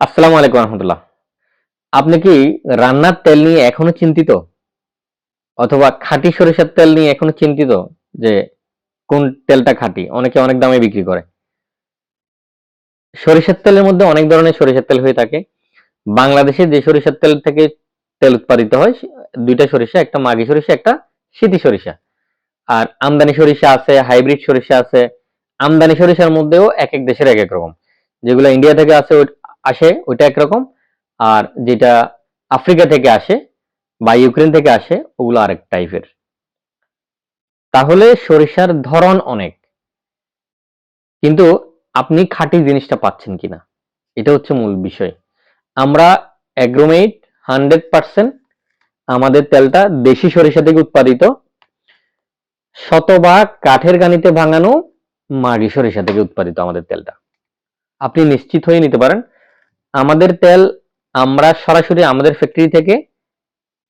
আসসালামু আলাইকুম রহমতুল্লাহ। আপনি কি রান্নার তেল নিয়ে এখনও চিন্তিত? অথবা খাঁটি সরিষার তেল নিয়ে এখনও চিন্তিত যে কোন তেলটা খাঁটি? অনেকে অনেক দামে বিক্রি করে। সরিষার তেলের মধ্যে অনেক ধরনের সরিষার তেল হয়ে থাকে। বাংলাদেশে যে সরিষার তেল থেকে তেল উৎপাদিত হয় দুইটা সরিষা, একটা মাগি সরিষা, একটা সিতি সরিষা। আর আমদানি সরিষা আছে, হাইব্রিড সরিষা আছে। আমদানি সরিষার মধ্যেও এক এক দেশের এক এক রকম। যেগুলো ইন্ডিয়া থেকে ওই- আসে, ওইটা একরকম। আর যেটা আফ্রিকা থেকে আসে বা ইউক্রেন থেকে আসে, ওগুলো আরেক টাইপের। তাহলে সরিষার ধরন অনেক। কিন্তু আপনি খাঁটি জিনিসটা পাচ্ছেন কিনা? এটা হচ্ছে মূল বিষয়। আমরা অ্যাগ্রোমেট হান্ড্রেড পার্সেন্ট আমাদের তেলটা দেশি সরিষা থেকে উৎপাদিত। শতভাগ কাঠের গানিতে ভাঙানো মাগি সরিষা থেকে উৎপাদিত আমাদের তেলটা। আপনি নিশ্চিত হয়ে নিতে পারেন। আমাদের তেল আমরা সরাসরি আমাদের ফ্যাক্টরি থেকে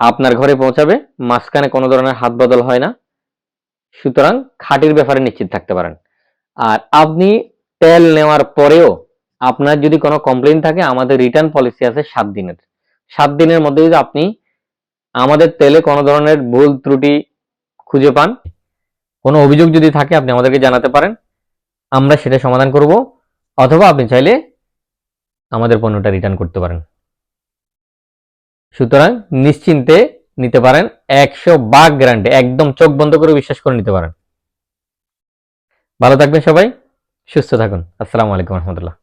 আপনার ঘরে পৌঁছাবে। মাঝখানে কোনো ধরনের হাত বদল হয় না। সুতরাং খাঁটির ব্যাপারে নিশ্চিত থাকতে পারেন। আর আপনি তেল নেওয়ার পরেও আপনার যদি কোনো কমপ্লেন থাকে, আমাদের রিটার্ন পলিসি আছে সাত দিনের। সাত দিনের মধ্যে যদি আপনি আমাদের তেলে কোনো ধরনের ভুল ত্রুটি খুঁজে পান, কোনো অভিযোগ যদি থাকে, আপনি আমাদেরকে জানাতে পারেন। আমরা সেটা সমাধান করব। অথবা আপনি চাইলে আমাদের পণ্যটা রিটার্ন করতে পারেন। সুতরাং নিশ্চিন্তে নিতে পারেন, একশো বাগ গ্যারান্টি একদম চোখ বন্ধ করে বিশ্বাস করে নিতে পারেন। ভালো থাকবেন সবাই, সুস্থ থাকুন। আসসালামু আলাইকুম রহমতুল্লাহ।